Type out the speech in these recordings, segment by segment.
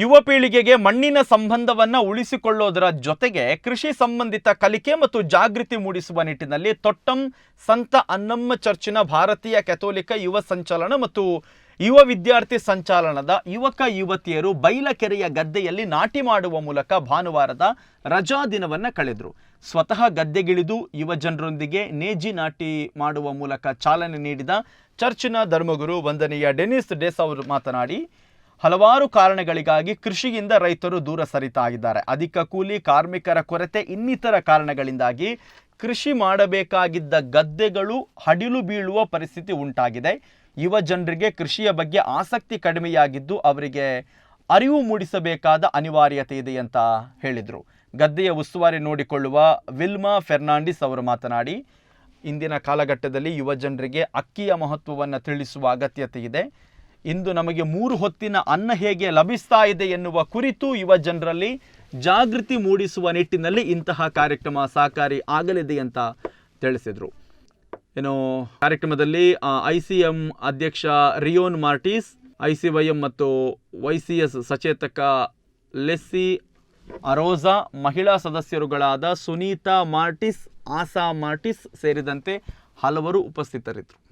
ಯುವ ಪೀಳಿಗೆಗೆ ಮಣ್ಣಿನ ಸಂಬಂಧವನ್ನು ಉಳಿಸಿಕೊಳ್ಳೋದರ ಜೊತೆಗೆ ಕೃಷಿ ಸಂಬಂಧಿತ ಕಲಿಕೆ ಮತ್ತು ಜಾಗೃತಿ ಮೂಡಿಸುವ ನಿಟ್ಟಿನಲ್ಲಿ ತೊಟ್ಟಂ ಸಂತ ಅನ್ನಮ್ಮ ಚರ್ಚಿನ ಭಾರತೀಯ ಕೆಥೋಲಿಕ ಯುವ ಸಂಚಲನ ಮತ್ತು ಯುವ ವಿದ್ಯಾರ್ಥಿ ಸಂಚಾಲನದ ಯುವಕ ಯುವತಿಯರು ಬೈಲಕೆರೆಯ ಗದ್ದೆಯಲ್ಲಿ ನಾಟಿ ಮಾಡುವ ಮೂಲಕ ಭಾನುವಾರದ ರಜಾ ದಿನವನ್ನ ಕಳೆದರು. ಸ್ವತಃ ಗದ್ದೆಗಿಳಿದು ಯುವ ಜನರೊಂದಿಗೆ ನೇಜಿ ನಾಟಿ ಮಾಡುವ ಮೂಲಕ ಚಾಲನೆ ನೀಡಿದ ಚರ್ಚಿನ ಧರ್ಮಗುರು ವಂದನೀಯ ಡೆನಿಸ್ ಡೆಸ್ ಅವರು ಮಾತನಾಡಿ ಹಲವಾರು ಕಾರಣಗಳಿಗಾಗಿ ಕೃಷಿಯಿಂದ ರೈತರು ದೂರ ಸರಿತಾ ಇದ್ದಾರೆ ಅಧಿಕ ಕೂಲಿ, ಕಾರ್ಮಿಕರ ಕೊರತೆ, ಇನ್ನಿತರ ಕಾರಣಗಳಿಂದಾಗಿ ಕೃಷಿ ಮಾಡಬೇಕಾಗಿದ್ದ ಗದ್ದೆಗಳು ಹಡಿಲು ಬೀಳುವ ಪರಿಸ್ಥಿತಿ ಉಂಟಾಗಿದೆ. ಯುವ ಜನರಿಗೆ ಕೃಷಿಯ ಬಗ್ಗೆ ಆಸಕ್ತಿ ಕಡಿಮೆಯಾಗಿದ್ದು ಅವರಿಗೆ ಅರಿವು ಮೂಡಿಸಬೇಕಾದ ಅನಿವಾರ್ಯತೆ ಇದೆ ಅಂತ ಹೇಳಿದರು. ಗದ್ದೆಯ ಉಸ್ತುವಾರಿ ನೋಡಿಕೊಳ್ಳುವ ವಿಲ್ಮಾ ಫೆರ್ನಾಂಡಿಸ್ ಅವರು ಮಾತನಾಡಿ, ಇಂದಿನ ಕಾಲಘಟ್ಟದಲ್ಲಿ ಯುವ ಜನರಿಗೆ ಅಕ್ಕಿಯ ಮಹತ್ವವನ್ನು ತಿಳಿಸುವ ಅಗತ್ಯತೆ ಇದೆ. ಇಂದು ನಮಗೆ ಮೂರು ಹೊತ್ತಿನ ಅನ್ನ ಹೇಗೆ ಲಭಿಸ್ತಾ ಇದೆ ಎನ್ನುವ ಕುರಿತು ಯುವ ಜನರಲ್ಲಿ ಜಾಗೃತಿ ಮೂಡಿಸುವ ನಿಟ್ಟಿನಲ್ಲಿ ಇಂತಹ ಕಾರ್ಯಕ್ರಮ ಸಹಕಾರಿ ಆಗಲಿದೆ ಅಂತ ತಿಳಿಸಿದರು. ಏನು ಕಾರ್ಯಕ್ರಮದಲ್ಲಿ ಐ ಸಿ ಎಂ ಅಧ್ಯಕ್ಷ Rion Martis, I C Y M ಮತ್ತು ವೈ ಸಿ ಎಸ್ ಸಚೇತಕ ಲೆಸ್ಸಿ ಅರೋಜಾ, ಮಹಿಳಾ ಸದಸ್ಯರುಗಳಾದ ಸುನೀತಾ ಮಾರ್ಟಿಸ್, ಆಸಾ ಮಾರ್ಟಿಸ್ ಸೇರಿದಂತೆ ಹಲವರು ಉಪಸ್ಥಿತರಿದ್ದರು.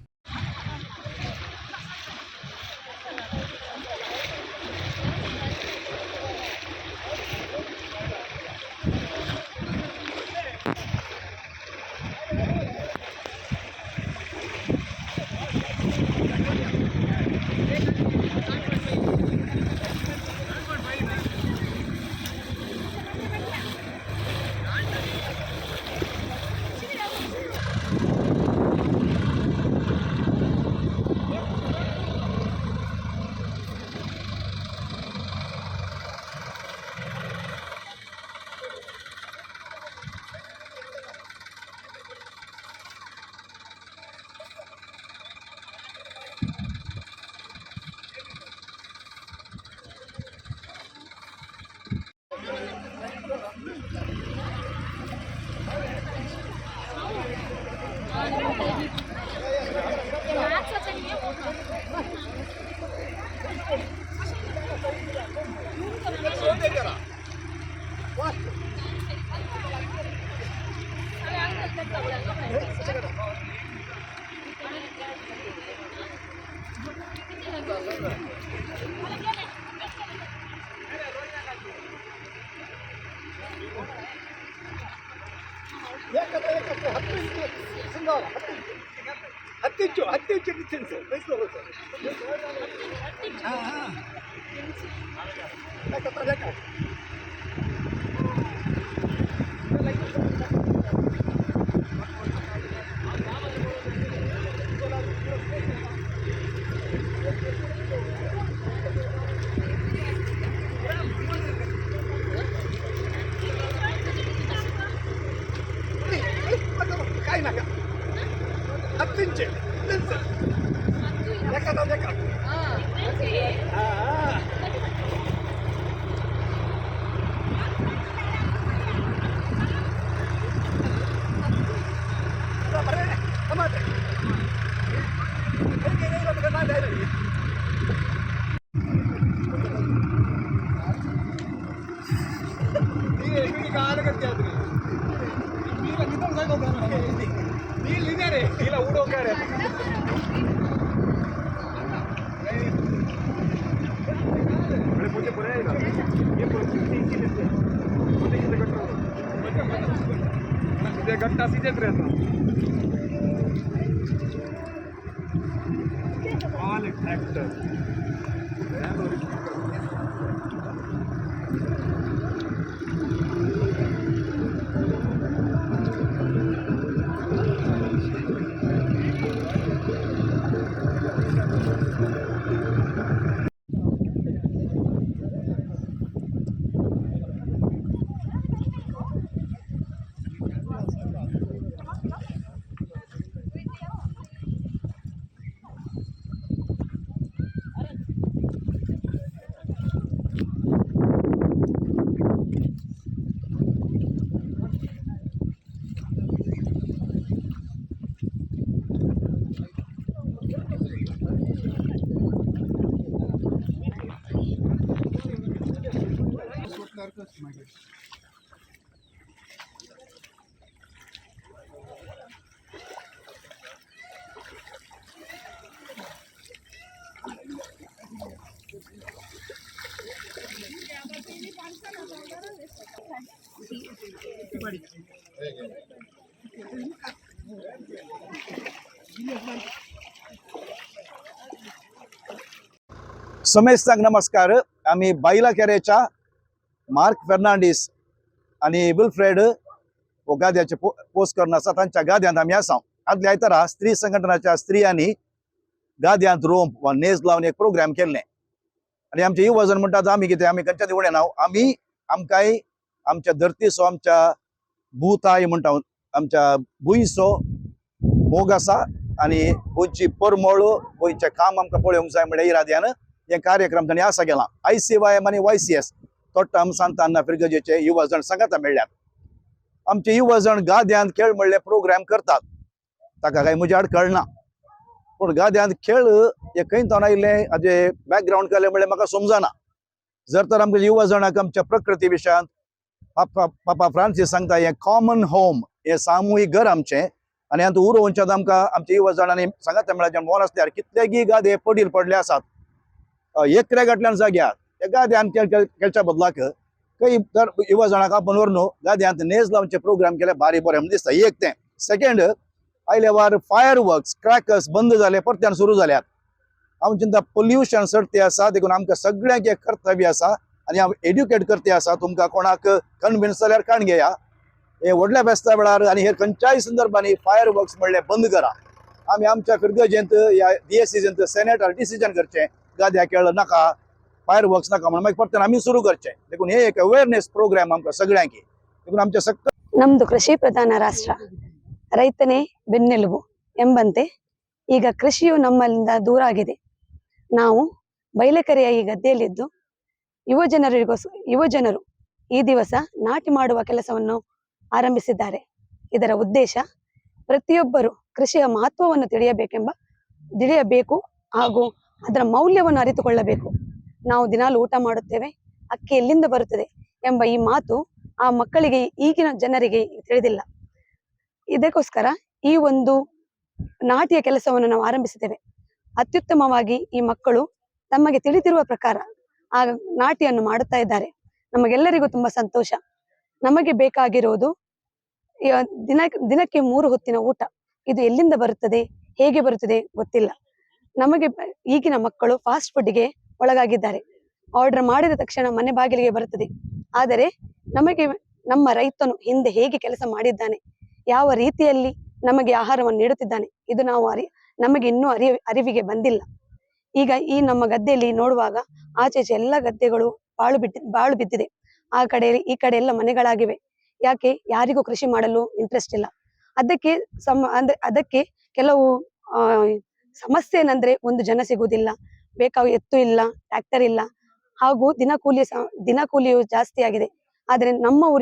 ಬಯಸ್ಕೋಬೇಕು ಕಾಯಿ ನೀವೇ ಇವನಿಗೆ ಆಲಗತ್ತೆ ಆದ್ರಿ ನೀಲ ನಿಧಾನ ಸಾಕೋದು ನೀಲ್ ಇದ್ದಾರೆ ನೀಲ ಊಡೋಕಾರೆ बड़े मुझे बुलाएगा ये परिस्थिति इसीलिए से सीधे सीधे गट्टा सीधे गट्टा सीधे रहता ऑल ट्रैक्टर माझ्या समेशचा नमस्कार. आम्ही बाईला केरेच्या मार्क फेर्नांडीस आनी विल्फ्रेड हो गाद्याचे पो पोस्ट करून आसा तांच्या गाद्यांत आमी आसा आदल्या आयतारा स्त्री संघटनाच्या स्त्रियांनी गाद्यांत रोंप वा नेज लावन एक प्रोग्राम केल्ले आनी आमचे युवा जण म्हणटात आमी कितें आमी खंयच्या उडे नाव. आमी आमकांय आमच्या धर्तीचो आमच्या भूताय म्हणटा आमच्या भुंयचो मोग आसा आनी गोंयची परमळ गोंयचें काम आमकां पळोवंक जाय म्हणल्या इराद्यान. हे कार्यक्रम तांणी आसा केला. आय सी वाय एम आनी वाय सी एस. तोट्टा सांतान्ना फिरगजेचे युवा जण मेळ्ळ्यात आमचे युवाजण गाद्यांत खेळ म्हणले प्रोग्राम करतात. ताका काय म्हज्या आड कळना. पूण गाद्यांत खेळ हे खंय जावन आयिल्ले हाजे बॅकग्रावंड केले म्हणल्यार म्हाका समजना. जर तर आमच्या युवा आमच्या प्रकृती विशयांत पापा पापा फ्रांसीस सांगता हे कॉमन होम हे सामुहीक घर आमचें. आनी हातूंत उरोवच्यात आमकां आमच्या युवा जणांनी सांगात मेळ्ळ्यार मोल आसल्यार कितलेगी गादे पडील पडले आसात. एकऱ्या गाटल्यान जाग्यार त्या गाद्यान खेळ खेळच्या बदलाक. काही तर युवा जाणांक आपण व्हरून गाद्यांत नेज लावचे प्रोग्राम केले भारी बरें म्हणून दिसता एक तें. सेकंड आयले वार फायर वर्क्स क्रॅकर्स बंद जाले परत्यान सुरू जाल्यात हांव चिंता पोल्युशन सर्ती आसा देखून आमकां सगळ्यांक एक कर्तव्य आसा आनी हांव एड्युकेट करते आसा. तुमकां कोणाक कन्विन्स जाल्यार काण घेया हे व्हडल्या बेस्ता वेळार आनी हे खंयच्याय संदर्भांनी फायर वर्क्स म्हणले बंद करा. आमी आमच्या फिरगजेंत या डीएससीजेंत सेनेटार डिसिजन करचें. गाद्या केळ नाका. फायर वर्क्स नाका म्हणून मागीर परत आमी सुरू करचें देखून हे एक अवेअरनेस प्रोग्राम आमकां सगळ्यांक देखून आमच्या सक ನಮ್ದು ಕೃಷಿ ಪ್ರಧಾನ ರಾಷ್ಟ್ರ ರೈತನೇ ಬೆನ್ನೆಲುಬು ಎಂಬಂತೆ ಈಗ ಕೃಷಿಯು ನಮ್ಮಲ್ಲಿಂದ ದೂರ ಆಗಿದೆ ನಾವು ಬಯಲೆಕೆರೆಯ ಈ ಗದ್ದೆಯಲ್ಲಿದ್ದು ಯುವ ಜನರಿಗೋಸ್ ಯುವ ಜನರು ಈ ದಿವಸ ನಾಟಿ ಮಾಡುವ ಕೆಲಸವನ್ನು ಆರಂಭಿಸಿದ್ದಾರೆ ಇದರ ಉದ್ದೇಶ ಪ್ರತಿಯೊಬ್ಬರು ಕೃಷಿಯ ಮಹತ್ವವನ್ನು ತಿಳಿಯಬೇಕೆಂಬ ತಿಳಿಯಬೇಕು ಹಾಗೂ ಅದರ ಮೌಲ್ಯವನ್ನು ಅರಿತುಕೊಳ್ಳಬೇಕು ನಾವು ದಿನಾಲು ಊಟ ಮಾಡುತ್ತೇವೆ, ಅಕ್ಕಿ ಎಲ್ಲಿಂದ ಬರುತ್ತದೆ ಎಂಬ ಈ ಮಾತು ಆ ಮಕ್ಕಳಿಗೆ, ಈಗಿನ ಜನರಿಗೆ ತಿಳಿದಿಲ್ಲ. ಇದಕ್ಕೋಸ್ಕರ ಈ ಒಂದು ನಾಟಿಯ ಕೆಲಸವನ್ನು ನಾವು ಆರಂಭಿಸಿದ್ದೇವೆ ಅತ್ಯುತ್ತಮವಾಗಿ ಈ ಮಕ್ಕಳು ತಮಗೆ ತಿಳಿದಿರುವ ಪ್ರಕಾರ ಆ ನಾಟಿಯನ್ನು ಮಾಡುತ್ತಾ ಇದ್ದಾರೆ. ನಮಗೆಲ್ಲರಿಗೂ ತುಂಬಾ ಸಂತೋಷ. ನಮಗೆ ಬೇಕಾಗಿರುವುದು ದಿನ, ದಿನಕ್ಕೆ ಮೂರು ಹೊತ್ತಿನ ಊಟ. ಇದು ಎಲ್ಲಿಂದ ಬರುತ್ತದೆ, ಹೇಗೆ ಬರುತ್ತದೆ ಗೊತ್ತಿಲ್ಲ. ನಮಗೆ ಈಗಿನ ಮಕ್ಕಳು ಫಾಸ್ಟ್ ಫುಡ್ಗೆ ಒಳಗಾಗಿದ್ದಾರೆ. ಆರ್ಡರ್ ಮಾಡಿದ ತಕ್ಷಣ ಮನೆ ಬಾಗಿಲಿಗೆ ಬರುತ್ತದೆ. ಆದರೆ ನಮಗೆ ನಮ್ಮ ರೈತನು ಹಿಂದೆ ಹೇಗೆ ಕೆಲಸ ಮಾಡಿದ್ದಾನೆ, ಯಾವ ರೀತಿಯಲ್ಲಿ ನಮಗೆ ಆಹಾರವನ್ನು ನೀಡುತ್ತಿದ್ದಾನೆ, ಇದು ನಾವು ಅರಿ, ನಮಗೆ ಇನ್ನೂ ಅರಿ ಅರಿವಿಗೆ ಬಂದಿಲ್ಲ. ಈಗ ಈ ನಮ್ಮ ಗದ್ದೆಯಲ್ಲಿ ನೋಡುವಾಗ ಆಚೆ ಈಚೆ ಎಲ್ಲ ಗದ್ದೆಗಳು ಬಾಳು ಬಿಟ್ಟಿ, ಬಾಳು ಬಿದ್ದಿದೆ. ಆ ಕಡೆ, ಈ ಕಡೆ ಎಲ್ಲ ಮನೆಗಳಾಗಿವೆ. ಯಾಕೆ? ಯಾರಿಗೂ ಕೃಷಿ ಮಾಡಲು ಇಂಟ್ರೆಸ್ಟ್ ಇಲ್ಲ. ಅದಕ್ಕೆ ಸಮ, ಅಂದ್ರೆ ಅದಕ್ಕೆ ಕೆಲವು ಸಮಸ್ಯೆ ಏನಂದ್ರೆ ಒಂದು ಜನ ಸಿಗುವುದಿಲ್ಲ. ಬೇಕಾದ ಎತ್ತು ಇಲ್ಲ ಟ್ರ್ಯಾಕ್ಟರ್ ಇಲ್ಲ. ಹಾಗೂ ದಿನಕೂಲಿ ದಿನ ಕೂಲಿಯು ಜಾಸ್ತಿ ಆಗಿದೆ ಆದರೆ ನಮ್ಮ ಊರಿನ